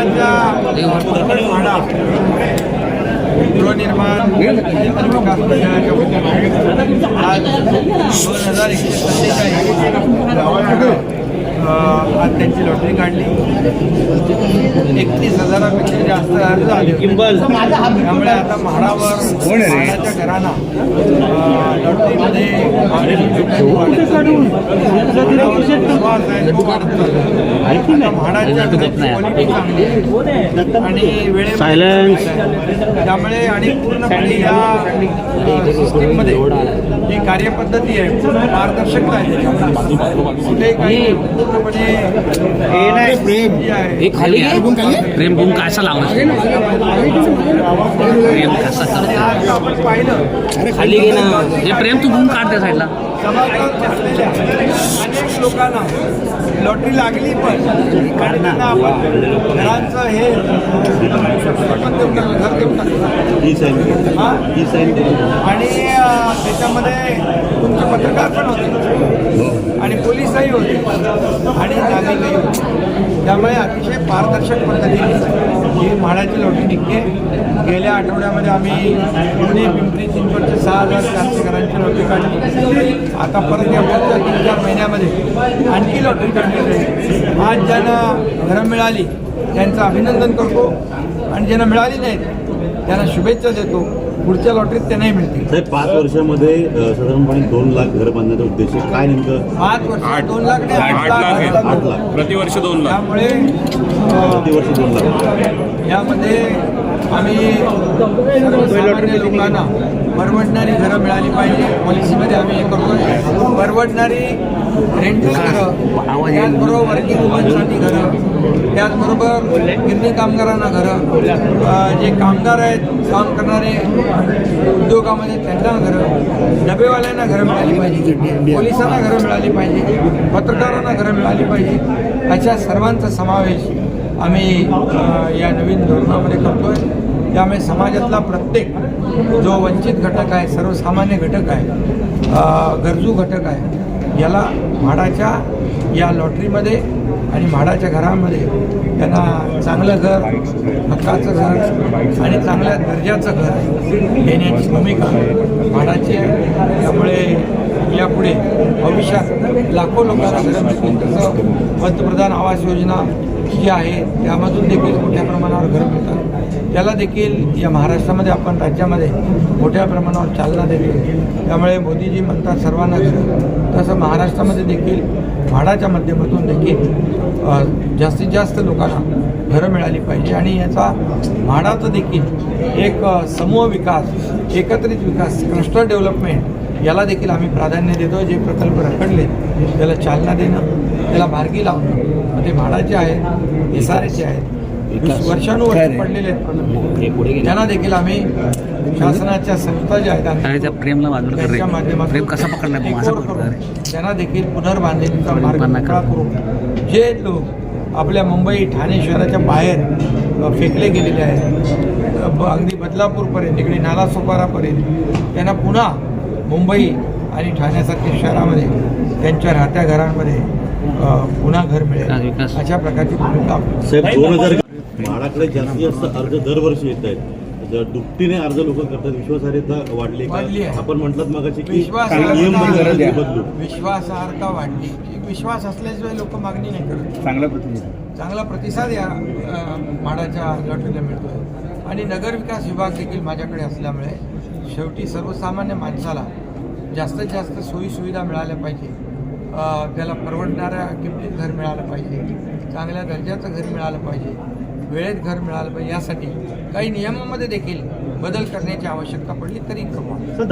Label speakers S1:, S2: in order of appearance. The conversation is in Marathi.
S1: महाराष्ट्राच्या म्हाडा गृहनिर्माण आणि विकास मंडळाच्या वतीने आज दोन हजार एकशे सत्तेचाळीस आज त्यांची लॉटरी काढली. एकतीस हजारापेक्षा जास्त अर्ज आले. त्यामुळे आता म्हाडावर म्हाडाच्या घरांना लॉटरीमध्ये म्हाडाच्या चांगली. आणि वेळेमध्ये त्यामुळे आणि पूर्णपणे या सिस्टीममध्ये जी कार्यपद्धती आहे पूर्ण पारदर्शकता आहे. कुठे काही
S2: हे खाली प्रेम बुंग कसा लावणार प्रेम कसा करतो
S1: आज आपण पाहिलं
S2: खाली घे ना हे प्रेम तू बुंग काढ त्या साईडला
S1: अनेक लोकांना लॉटरी लागली पण आणि त्यांना आपण घरांचं हे. हा? आणि त्याच्यामध्ये तुमचे पत्रकार पण होते आणि पोलीसही होते आणि नागरिकही होते त्यामुळे अतिशय पारदर्शक पद्धतीने ही म्हाडाची लोटी निघते. गेल्या आठवड्यामध्ये आम्ही पुणे पिंपरी चिंचवडचे सहा हजार चारशे घरांची लोटी काढली. आता परत या तीन चार महिन्यामध्ये आणखी लॉटरी काढली जाईल आज ज्यांना घरं मिळाली त्यांचं अभिनंदन करतो. आणि ज्यांना मिळाली नाहीत त्यांना शुभेच्छा देतो. पुढच्या लॉटरीत त्यांनाही मिळतील.
S3: साहेब पाच वर्षामध्ये साधारणपणे दोन लाख घर बांधण्याचा उद्देश. काय नेमकं?
S1: पाच वर्ष दोन लाख नाही, आठ लाख
S4: आहे.
S3: आठ
S4: प्रतिवर्ष दोन लाख.
S1: त्यामुळे अं,
S3: प्रतिवर्ष दोन लाख.
S1: यामध्ये आम्ही सर्वसामान्य लोकांना परवडणारी घरं मिळाली पाहिजे. पॉलिसीमध्ये आम्ही हे करतोय. परवडणारी रेंटल घरं त्याचबरोबर वर्किंग वुमनसाठी घरं त्याचबरोबर गिरणी कामगारांना घरं जे कामगार आहेत काम करणारे उद्योगामध्ये त्यांना घरं डबेवाल्यांना घरं मिळाली पाहिजे. पोलिसांना घरं मिळाली पाहिजे. पत्रकारांना घरं मिळाली पाहिजे. अशा सर्वांचा समावेश आम्ही या नवीन धोरणामध्ये करतोय. त्यामुळे समाजातला प्रत्येक जो वंचित घटक आहे सर्वसामान्य घटक आहे गरजू घटक आहे याला म्हाडाच्या या लॉटरीमध्ये आणि म्हाडाच्या घरामध्ये त्यांना चांगलं घर हक्काचं घर आणि चांगल्या दर्जाचं घर देण्याची भूमिका म्हाडाची त्यामुळे यापुढे भविष्यात लाखो लोकांना घरं मिळतील तसं पंतप्रधान आवास योजना जी आहे. त्यामधून देखील मोठ्या प्रमाणावर घरं मिळतात. त्याला देखील या महाराष्ट्रामध्ये आपण राज्यामध्ये मोठ्या प्रमाणावर चालना देतो. त्यामुळे मोदीजी म्हणतात सर्वांना घरं तसं महाराष्ट्रामध्ये देखील म्हाडाच्या माध्यमातून देखील जास्तीत जास्त लोकांना घरं मिळाली पाहिजे. आणि याचा म्हाडाचं देखील एक समूह विकास एकत्रित विकास क्लस्टर डेव्हलपमेंट याला देखील आम्ही प्राधान्य देतो. जे प्रकल्प रखडले त्याला चालना देणं त्याला मार्गी लावणं मग ते म्हाडाचे आहेत एस आर एचे आहेत वर्षानुवर्ष पडलेले आहेत प्रकल्प त्यांना देखील आम्ही शासनाच्या संस्था ज्या आहेत त्यांच्या माध्यमातून त्यांना देखील पुनर्बांधणीचा मार्ग मोकळा
S2: करा.
S1: करून जे लोक आपल्या मुंबई ठाणे शहराच्या बाहेर फेकले गेलेले आहेत. अगदी बदलापूरपर्यंत इकडे नालासोपारापर्यंत. त्यांना पुन्हा मुंबई आणि ठाण्यासारख्या शहरामध्ये त्यांच्या राहत्या घरांमध्ये पुन्हा घर मिळेल. अशा प्रकारची भूमिका
S3: म्हाडाकडे जास्तीत जास्त अर्ज दरवर्षी येत आहेत. जर दुपटीने अर्ज लोक करतात विश्वासार्हता वाढली
S1: वाढली
S3: का
S1: आहे.
S3: आपण म्हटलं मगाशी की बदलू
S1: विश्वासार्हता वाढली. एक विश्वास असल्याशिवाय लोक मागणी नाही करत.
S4: चांगला प्रतिनिधी
S1: चांगला प्रतिसाद या अ, म्हाडाच्या लॉटरीला मिळतोय. आणि नगरविकास विभाग देखील माझ्याकडे असल्यामुळे शेवटी सर्वसामान्य माणसाला जास्तीत जास्त सोयीसुविधा मिळाल्या पाहिजे. त्याला परवडणाऱ्या किमतीत घर मिळालं पाहिजे. चांगल्या दर्जाचं घर मिळालं पाहिजे. वेळेत घर मिळालं पाहिजे. यासाठी काही नियमामध्ये देखील बदल करण्याची आवश्यकता पडली तरी करू